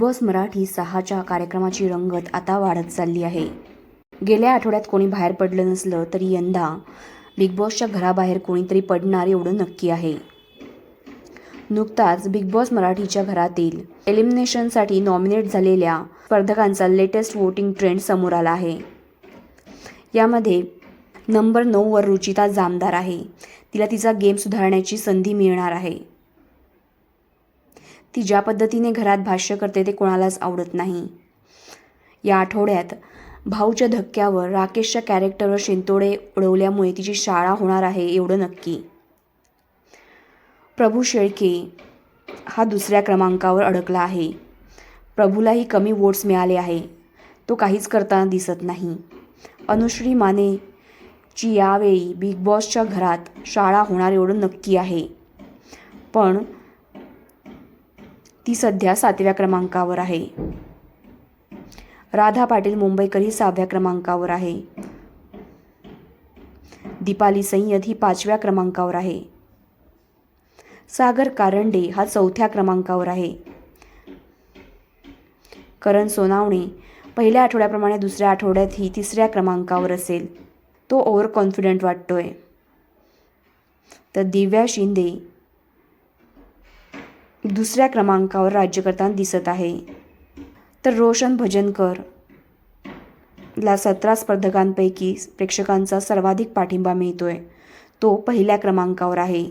Boss Marathi सहाच्या कार्यक्रमाची रंगत आता वाढत चालली आहे. गेल्या आठवड्यात कोणी बाहेर पडलं नसलं तरी यंदा बिग बॉसच्या घराबाहेर कोणीतरी पडणार एवढं नक्की आहे. नुकताच बिग बॉस मराठीच्या घरातील एलिमिनेशनसाठी नॉमिनेट झालेल्या स्पर्धकांचा लेटेस्ट वोटिंग ट्रेंड समोर आला आहे. यामध्ये नंबर नऊवर रुचिता जामदार आहे. तिला तिचा गेम सुधारण्याची संधी मिळणार आहे. ती ज्या पद्धतीने घरात भाष्य करते ते कोणालाच आवडत नाही. या आठवड्यात भाऊच्या धक्क्यावर राकेशच्या कॅरेक्टरवर शिंतोडे उडवल्यामुळे तिची शाळा होणार आहे एवढं नक्की. प्रभू शेळके हा दुसऱ्या क्रमांकावर अडकला आहे. प्रभूलाही कमी वोट्स मिळाले आहे. तो काहीच करताना दिसत नाही. अनुश्री मानेची यावेळी बिग बॉसच्या घरात शाळा होणार एवढं नक्की आहे. पण ती सध्या सातव्या क्रमांकावर आहे. राधा पाटील मुंबईकर ही सहाव्या क्रमांकावर आहे. दीपाली सय्यद ही पाचव्या क्रमांकावर आहे. सागर कारंडे हा चौथ्या क्रमांकावर आहे. करण सोनावणे पहिल्या आठवड्याप्रमाणे दुसऱ्या आठवड्यात ही तिसऱ्या क्रमांकावर असेल. तो ओव्हर कॉन्फिडंट वाटतोय. तर दिव्या शिंदे दुसऱ्या क्रमांकावर राज्य करताना दिसत आहे. तर रोशन भजनकर. ला सतरा स्पर्धकांपैकी प्रेक्षकांचा सर्वाधिक पाठिंबा मिळतोय. तो पहिल्या क्रमांकावर आहे.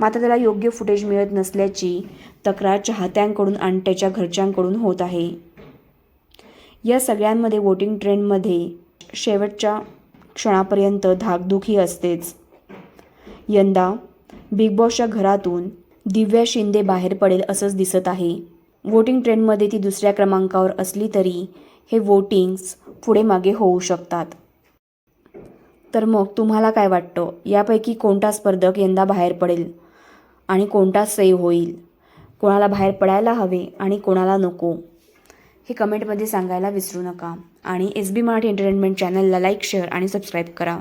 मात्र त्याला योग्य फुटेज मिळत नसल्याची तक्रार चाहत्यांकडून आणि त्याच्या घरच्यांकडून होत आहे. या सगळ्यांमध्ये वोटिंग ट्रेंडमध्ये शेवटच्या क्षणापर्यंत धाकधूक असतेच. यंदा बिग बॉसच्या घरातून दिव्या शिंदे बाहेर पडेल असंच दिसत आहे. वोटिंग ट्रेंडमध्ये ती दुसऱ्या क्रमांकावर असली तरी हे वोटिंग्स पुढे मागे होऊ शकतात. तर मग तुम्हाला काय वाटतं? यापैकी कोणता स्पर्धक यंदा बाहेर पडेल? आणि कोणता सेव्ह होईल? कोणाला बाहेर पडायला हवे आणि कोणाला नको? हे कमेंटमध्ये सांगायला विसरू नका. आणि एस बी मराठी एंटरटेनमेंट चॅनलला लाईक शेअर आणि सबस्क्राईब करा.